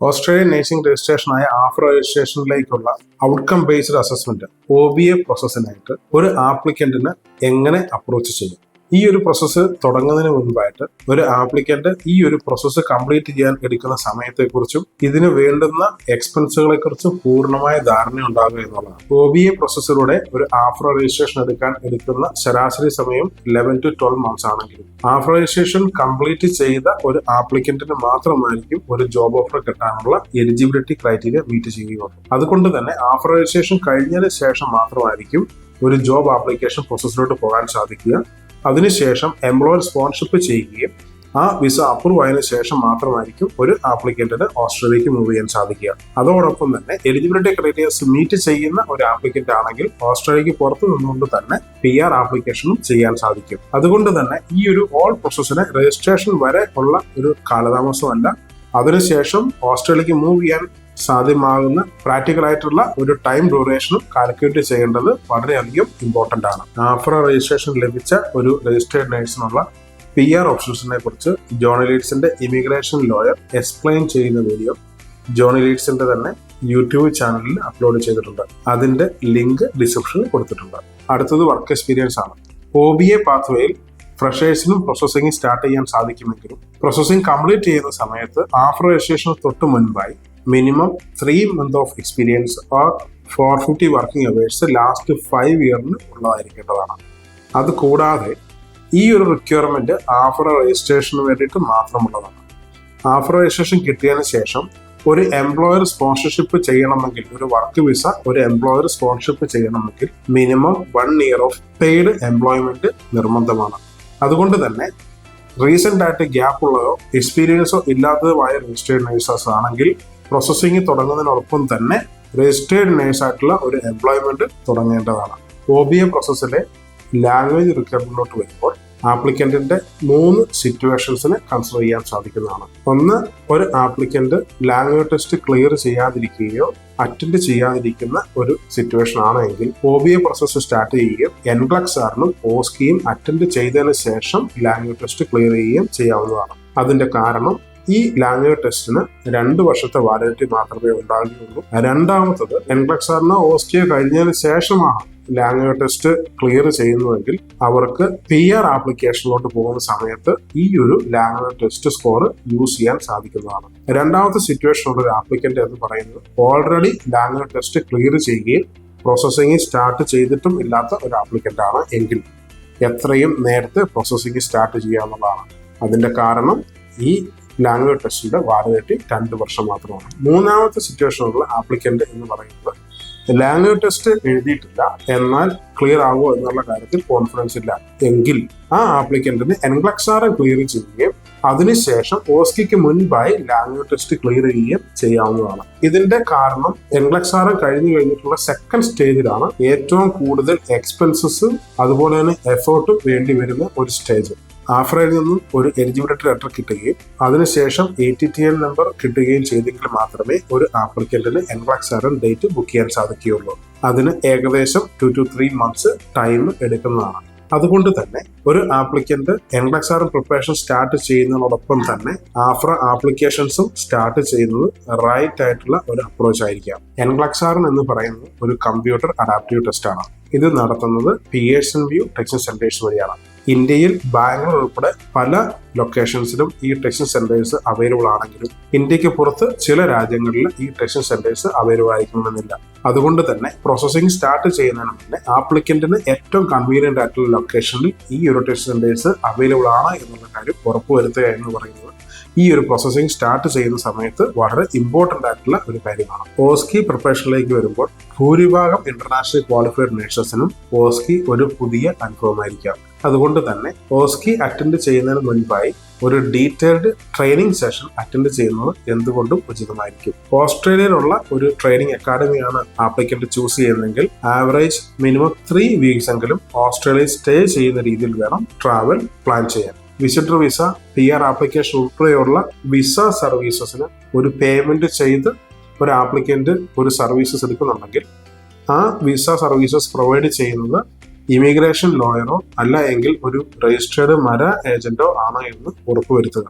Australian nursing രജിസ്ട്രേഷനായ AHPRA രജിസ്ട്രേഷനിലേക്കുള്ള outcome based assessment O B A പ്രോസസ്സിനായിട്ട് ഒരു ആപ്ലിക്കന്റിന് എങ്ങനെ അപ്രോച്ച് ചെയ്യും? ഈ ഒരു പ്രോസസ്സ് തുടങ്ങുന്നതിന് മുൻപായിട്ട് ഒരു ആപ്ലിക്കന്റ് ഈ ഒരു പ്രോസസ്സ് കംപ്ലീറ്റ് ചെയ്യാൻ എടുക്കുന്ന സമയത്തെക്കുറിച്ചും ഇതിന് വേണ്ടുന്ന എക്സ്പെൻസുകളെ കുറിച്ചും പൂർണമായ ധാരണ ഉണ്ടാകുക എന്നുള്ളതാണ്. ഒ ബി എ പ്രോസസ്സിലൂടെ ഒരു ആഫ്രോ രജിസ്ട്രേഷൻ എടുക്കാൻ എടുക്കുന്ന ശരാശരി സമയം ലെവൻ ടു ട്വൽവ് മന്ത്സ് ആണെങ്കിലും ആഫ്രോ രജിസ്ട്രേഷൻ കംപ്ലീറ്റ് ചെയ്ത ഒരു ആപ്ലിക്കന്റിന് മാത്രമായിരിക്കും ഒരു ജോബ് ഓഫർ കിട്ടാനുള്ള എലിജിബിലിറ്റി ക്രൈറ്റീരിയ മീറ്റ് ചെയ്യുകയുള്ളൂ അതുകൊണ്ട് തന്നെ ആഫ്രോ രജിസ്ട്രേഷൻ കഴിഞ്ഞതിന് ശേഷം മാത്രമായിരിക്കും ഒരു ജോബ് ആപ്ലിക്കേഷൻ പ്രോസസ്സിലോട്ട് പോകാൻ സാധിക്കുക. അതിനുശേഷം എംപ്ലോയർ സ്പോൺഷിപ്പ് ചെയ്യുകയും ആ വിസ അപ്രൂവ് ആയതിനു ശേഷം മാത്രമായിരിക്കും ഒരു ആപ്ലിക്കന്റിന് ഓസ്ട്രേലിയക്ക് മൂവ് ചെയ്യാൻ സാധിക്കുക. അതോടൊപ്പം തന്നെ എലിജിബിലിറ്റി ക്രൈറ്റീരിയസ് മീറ്റ് ചെയ്യുന്ന ഒരു ആപ്ലിക്കന്റ് ആണെങ്കിൽ ഓസ്ട്രേലിയക്ക് പുറത്തു നിന്നുകൊണ്ട് തന്നെ പി ആർ ആപ്ലിക്കേഷനും ചെയ്യാൻ സാധിക്കും. അതുകൊണ്ട് തന്നെ ഈ ഒരു ഓൾ പ്രോസസ്സിന് രജിസ്ട്രേഷൻ വരെ ഉള്ള ഒരു കാലതാമസമല്ല. അതിനുശേഷം ഓസ്ട്രേലിയക്ക് മൂവ് ചെയ്യാൻ സാധ്യമാകുന്ന പ്രാക്ടിക്കൽ ആയിട്ടുള്ള ഒരു ടൈം ഡ്യൂറേഷനും കാൽക്കുലേറ്റ് ചെയ്യേണ്ടത് വളരെയധികം ഇമ്പോർട്ടന്റ് ആണ്. ആഫ്ര രജിസ്ട്രേഷൻ ലഭിച്ച ഒരു രജിസ്റ്റേർഡ് നേഴ്സിനുള്ള പി ആർ ഓപ്ഷൻസിനെ കുറിച്ച് ജോണി ലീഡ്സിന്റെ ഇമിഗ്രേഷൻ ലോയർ എക്സ്പ്ലെയിൻ ചെയ്യുന്ന വീഡിയോ ജോണി ലീഡ്സിന്റെ തന്നെ യൂട്യൂബ് ചാനലിൽ അപ്ലോഡ് ചെയ്തിട്ടുണ്ട്. അതിന്റെ ലിങ്ക് ഡിസ്ക്രിപ്ഷനിൽ കൊടുത്തിട്ടുണ്ട്. അടുത്തത് വർക്ക് എക്സ്പീരിയൻസ് ആണ്. ഒ ബി എ പാത്വേയിൽ ഫ്രഷേഴ്സിനും പ്രോസസ്സിംഗ് സ്റ്റാർട്ട് ചെയ്യാൻ സാധിക്കുമെങ്കിലും പ്രോസസ്സിംഗ് കംപ്ലീറ്റ് ചെയ്യുന്ന സമയത്ത് ആഫ്റ്റർ രജിസ്ട്രേഷന് തൊട്ട് മുൻപായി minimum three month of experience or four fifty working hours last five ഇയറിന് ഉള്ളതായിരിക്കേണ്ടതാണ്. അത് കൂടാതെ ഈ ഒരു റിക്വയർമെന്റ് ആഫർ രജിസ്ട്രേഷന് വേണ്ടിയിട്ട് മാത്രമുള്ളതാണ്. ആഫർ രജിസ്ട്രേഷൻ കിട്ടിയതിന് ശേഷം ഒരു എംപ്ലോയർ സ്പോൺസർഷിപ്പ് ചെയ്യണമെങ്കിൽ ഒരു വർക്ക് വിസ ഒരു എംപ്ലോയർ സ്പോൺസർഷിപ്പ് ചെയ്യണമെങ്കിൽ minimum one year of paid employment നിർബന്ധമാണ്. അതുകൊണ്ട് തന്നെ റീസെന്റ് ആയിട്ട് ഗ്യാപ്പ് ഉള്ളതോ എക്സ്പീരിയൻസോ ഇല്ലാത്തതുമായ രജിസ്റ്റേഡ് നേഴ്സസ് ആണെങ്കിൽ പ്രോസസ്സിംഗ് തുടങ്ങുന്നതിനോടൊപ്പം തന്നെ രജിസ്റ്റേർഡ് നേഴ്സ് ആയിട്ടുള്ള ഒരു എംപ്ലോയ്മെന്റ് തുടങ്ങേണ്ടതാണ്. ഒ ബി എ പ്രോസസ്സിലെ ലാംഗ്വേജ് റിക്വയർമെന്റിലോട്ട് വരുമ്പോൾ ആപ്ലിക്കന്റിന്റെ മൂന്ന് സിറ്റുവേഷൻസിന് കൺസിഡർ ചെയ്യാൻ സാധിക്കുന്നതാണ്. ഒന്ന് ഒരു ആപ്ലിക്കന്റ് ലാംഗ്വേജ് ടെസ്റ്റ് ക്ലിയർ ചെയ്യാതിരിക്കുകയോ അറ്റൻഡ് ചെയ്യാതിരിക്കുന്ന ഒരു സിറ്റുവേഷൻ ആണെങ്കിൽ O B A process start ചെയ്യുകയും എൻക്ലക്സ് ആറിനും ഓസ്കിയും അറ്റൻഡ് ചെയ്തതിന് ശേഷം ലാംഗ്വേജ് ടെസ്റ്റ് ക്ലിയർ ചെയ്യുകയും ചെയ്യാവുന്നതാണ്. അതിന്റെ കാരണം ഈ ലാംഗ്വേജ് ടെസ്റ്റിന് രണ്ട് വർഷത്തെ വാലിഡിറ്റി മാത്രമേ ഉണ്ടാകുകയുള്ളൂ. രണ്ടാമത്തത് എൻക്ലക്സ് ഓസ്റ്റിയ കഴിഞ്ഞതിന് ശേഷമാണ് ലാംഗ്വേജ് ടെസ്റ്റ് ക്ലിയർ ചെയ്യുന്നുവെങ്കിൽ അവർക്ക് പി ആർ ആപ്ലിക്കേഷനിലോട്ട് പോകുന്ന സമയത്ത് ഈ ഒരു ലാംഗ്വേജ് ടെസ്റ്റ് സ്കോർ യൂസ് ചെയ്യാൻ സാധിക്കുന്നതാണ്. രണ്ടാമത്തെ സിറ്റുവേഷൻ ഉള്ള ഒരു ആപ്ലിക്കന്റ് എന്ന് പറയുന്നത് ഓൾറെഡി ലാംഗ്വേജ് ടെസ്റ്റ് ക്ലിയർ ചെയ്യുകയും പ്രോസസ്സിംഗ് സ്റ്റാർട്ട് ചെയ്തിട്ടും ഇല്ലാത്ത ഒരു ആപ്ലിക്കന്റ് ആണ് എങ്കിൽ എത്രയും നേരത്തെ പ്രോസസ്സിംഗ് സ്റ്റാർട്ട് ചെയ്യാവുന്നതാണ്. അതിന്റെ കാരണം ഈ ലാംഗ്വേജ് ടെസ്റ്റിന്റെ വാലിഡിറ്റി രണ്ട് വർഷം മാത്രമാണ്. മൂന്നാമത്തെ സിറ്റുവേഷനുള്ള ആപ്ലിക്കന്റ് എന്ന് പറയുന്നത് ലാംഗ്വേജ് ടെസ്റ്റ് എഴുതിയിട്ടില്ല. എന്നാൽ ക്ലിയർ ആകുമോ എന്നുള്ള കാര്യത്തിൽ കോൺഫിഡൻസ് ഇല്ല. എങ്കിൽ ആ ആപ്ലിക്കന്റിന് എൻഗ്ലക്സാറ് ക്ലിയർ ചെയ്യുകയും അതിനുശേഷം ഓസ്കിക്ക് മുൻപായി ലാംഗ്വേജ് ടെസ്റ്റ് ക്ലിയർ ചെയ്യുകയും ചെയ്യാവുന്നതാണ്. ഇതിന്റെ കാരണം എൻഗ്ലക്സാറ് കഴിഞ്ഞു കഴിഞ്ഞിട്ടുള്ള സെക്കൻഡ് സ്റ്റേജിലാണ് ഏറ്റവും കൂടുതൽ എക്സ്പെൻസസും അതുപോലെ തന്നെ എഫേർട്ടും വേണ്ടി വരുന്ന ഒരു സ്റ്റേജ് ആഫ്രയിൽ നിന്നും ഒരു എലിജിബിലിറ്റി ലെറ്റർ കിട്ടുകയും അതിനുശേഷം A T T N number കിട്ടുകയും ചെയ്തെങ്കിൽ മാത്രമേ ഒരു ആപ്ലിക്കന്റിന് ആർ ഡേറ്റ് ബുക്ക് ചെയ്യാൻ സാധിക്കുകയുള്ളൂ. അതിന് ഏകദേശം two two three months time എടുക്കുന്നതാണ്. അതുകൊണ്ട് തന്നെ ഒരു ആപ്ലിക്കന്റ് ആർ പ്രിപ്പറേഷൻ സ്റ്റാർട്ട് ചെയ്യുന്നതിനോടൊപ്പം തന്നെ ആഫ്ര ആപ്ലിക്കേഷൻസും സ്റ്റാർട്ട് ചെയ്യുന്നത് റൈറ്റ് ആയിട്ടുള്ള ഒരു അപ്രോച്ച് ആയിരിക്കാം. എൻഗ്ലക്സാറൻ എന്ന് പറയുന്നത് ഒരു കമ്പ്യൂട്ടർ അഡാപ്റ്റീവ് ടെസ്റ്റ് ആണ്. ഇത് നടത്തുന്നത് P S N VUE test centres വഴിയാണ്. ഇന്ത്യയിൽ ബാംഗ്ലൂർ ഉൾപ്പെടെ പല ലൊക്കേഷൻസിലും ഈ ടെസ്റ്റിംഗ് സെന്റേഴ്സ് അവൈലബിൾ ആണെങ്കിലും ഇന്ത്യയ്ക്ക് പുറത്ത് ചില രാജ്യങ്ങളിൽ ഈ ടെസ്റ്റിംഗ് സെന്റേഴ്സ് അവൈലബിൾ ആയിരിക്കണമെന്നില്ല. അതുകൊണ്ട് തന്നെ പ്രോസസ്സിംഗ് സ്റ്റാർട്ട് ചെയ്യുന്നതിന് മുന്നേ ആപ്ലിക്കന്റിന് ഏറ്റവും കൺവീനിയന്റ് ആയിട്ടുള്ള ലൊക്കേഷനിൽ ഈ ഒരു ടെസ്റ്റ് സെന്റേഴ്സ് അവൈലബിൾ ആണ് എന്നുള്ള കാര്യം ഉറപ്പുവരുത്തുക എന്ന് പറയുന്നത് ഈ ഒരു പ്രോസസ്സിംഗ് സ്റ്റാർട്ട് ചെയ്യുന്ന സമയത്ത് വളരെ ഇമ്പോർട്ടന്റ് ആയിട്ടുള്ള ഒരു കാര്യമാണ്. ഓസ്കി പ്രൊഫഷനിലേക്ക് വരുമ്പോൾ ഭൂരിഭാഗം ഇന്റർനാഷണൽ ക്വാളിഫൈഡ് നേഴ്സസിനും ഓസ്കി ഒരു പുതിയ അനുഭവമായിരിക്കാം അതുകൊണ്ട് തന്നെ ഓസ്കി അറ്റൻഡ് ചെയ്യുന്നതിന് മുൻപായി ഒരു ഡീറ്റെയിൽഡ് ട്രെയിനിങ് സെഷൻ അറ്റൻഡ് ചെയ്യുന്നത് എന്തുകൊണ്ടും ഉചിതമായിരിക്കും. ഓസ്ട്രേലിയയിലുള്ള ഒരു ട്രെയിനിങ് അക്കാഡമിയാണ് ആപ്ലിക്കന്റ് ചൂസ് ചെയ്യുന്നതെങ്കിൽ ആവറേജ് മിനിമം ത്രീ വീക്സ് എങ്കിലും ഓസ്ട്രേലിയയിൽ സ്റ്റേ ചെയ്യുന്ന രീതിയിൽ വേണം ട്രാവൽ പ്ലാൻ ചെയ്യാൻ. Visitor visa P R application ഉൾപ്പെടെയുള്ള വിസ സർവീസസിന് ഒരു പേയ്മെന്റ് ചെയ്ത് ഒരു ആപ്ലിക്കന്റ് ഒരു സർവീസസ് എടുക്കുന്നുണ്ടെങ്കിൽ ആ വിസ സർവീസസ് പ്രൊവൈഡ് ചെയ്യുന്നത് ഇമിഗ്രേഷൻ ലോയറോ അല്ല എങ്കിൽ ഒരു രജിസ്റ്റേർഡ് മര ഏജന്റോ ആണ് എന്ന് ഉറപ്പുവരുത്തുക.